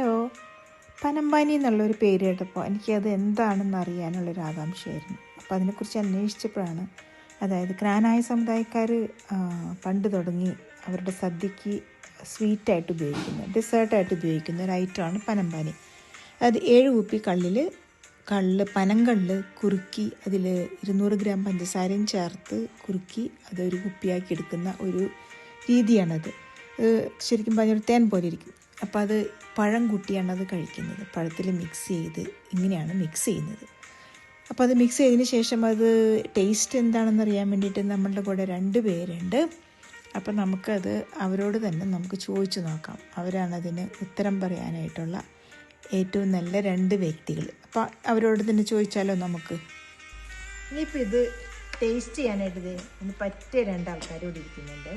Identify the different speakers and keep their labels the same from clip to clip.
Speaker 1: Hello. പനമ്പാനി എന്നുള്ളൊരു പേര് കേട്ടപ്പോൾ എനിക്കത് എന്താണെന്ന് അറിയാനുള്ളൊരു ആകാംക്ഷയായിരുന്നു അപ്പോൾ അതിനെക്കുറിച്ച് അന്വേഷിച്ചപ്പോഴാണ് അതായത് ക്രാനായ സമുദായക്കാർ പണ്ട് തുടങ്ങി അവരുടെ സദ്യക്ക് സ്വീറ്റായിട്ട് ഉപയോഗിക്കുന്ന ഡെസേർട്ടായിട്ട് ഉപയോഗിക്കുന്ന ഒരു ഐറ്റമാണ് പനമ്പാനി. അതായത് ഏഴ് കുപ്പി കള്ളിൽ കള്ള് പനങ്കള്ള് കുറുക്കി അതിൽ ഇരുന്നൂറ് ഗ്രാം പഞ്ചസാരയും ചേർത്ത് കുറുക്കി അതൊരു കുപ്പിയാക്കി എടുക്കുന്ന ഒരു രീതിയാണത്. ശരിക്കും പറഞ്ഞൊരു തേൻ പോലെ ഇരിക്കും. അപ്പോൾ അത് പഴം കൂട്ടിയാണ് അത് കഴിക്കുന്നത്. പഴത്തിൽ മിക്സ് ചെയ്ത് ഇങ്ങനെയാണ് മിക്സ് ചെയ്യുന്നത്. അപ്പോൾ അത് മിക്സ് ചെയ്തതിന് ശേഷം അത് ടേസ്റ്റ് എന്താണെന്ന് അറിയാൻ വേണ്ടിയിട്ട് നമ്മളുടെ കൂടെ രണ്ട് പേരുണ്ട്. അപ്പോൾ നമുക്കത് അവരോട് തന്നെ നമുക്ക് ചോദിച്ചു നോക്കാം. അവരാണ് അതിന് ഉത്തരം പറയാനായിട്ടുള്ള ഏറ്റവും നല്ല രണ്ട് വ്യക്തികൾ. അപ്പോൾ അവരോട് തന്നെ ചോദിച്ചാലോ നമുക്ക്? ഇനിയിപ്പോൾ ഇത് ടേസ്റ്റ് ചെയ്യാനായിട്ട് ഇത് പറ്റിയ രണ്ടാൾക്കാരോട് ഇരിക്കുന്നുണ്ട്.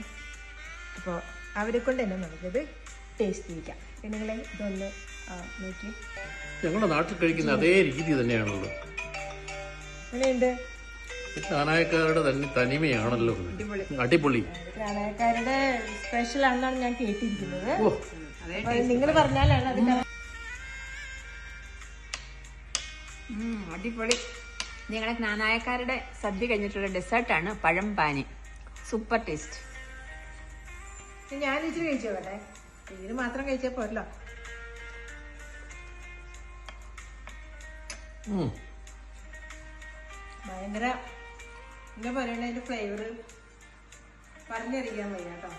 Speaker 1: അപ്പോൾ അവരെ കൊണ്ട് തന്നെ നമുക്കിത് ടേസ്റ്റ് ചെയ്യിക്കാം പെണ്ണുങ്ങളെ ഇതൊന്ന് നോക്കി
Speaker 2: ഞങ്ങളുടെ നാട്ടിൽ കഴിക്കുന്ന അതേ രീതി തന്നെയാണല്ലോ
Speaker 1: അങ്ങനെയുണ്ട്
Speaker 2: നാനായക്കാരുടെ തന്നെ തനിമയാണല്ലോ. അടിപൊളി.
Speaker 1: പ്രണയക്കാരുടെ സ്പെഷ്യൽ ആണെന്നാണ് ഞാൻ കേട്ടിരിക്കുന്നത്. നിങ്ങൾ പറഞ്ഞാലാണ് അത്
Speaker 3: അടിപൊളി. ഞങ്ങളുടെ നാനായക്കാരുടെ സദ്യ കഴിഞ്ഞിട്ടുള്ള ഡെസേർട്ടാണ് പഴം പാനി. Super taste.
Speaker 1: ഞാൻ ഇച്ചിരി കഴിച്ചോട്ടെ. ഇതിന് മാത്രം കഴിച്ചാൽ പോരല്ലോ. ഭയങ്കര എന്താ പറയണ അതിന്റെ ഫ്ലേവർ പറഞ്ഞറിയിക്കാൻ വയ്യ കേട്ടോ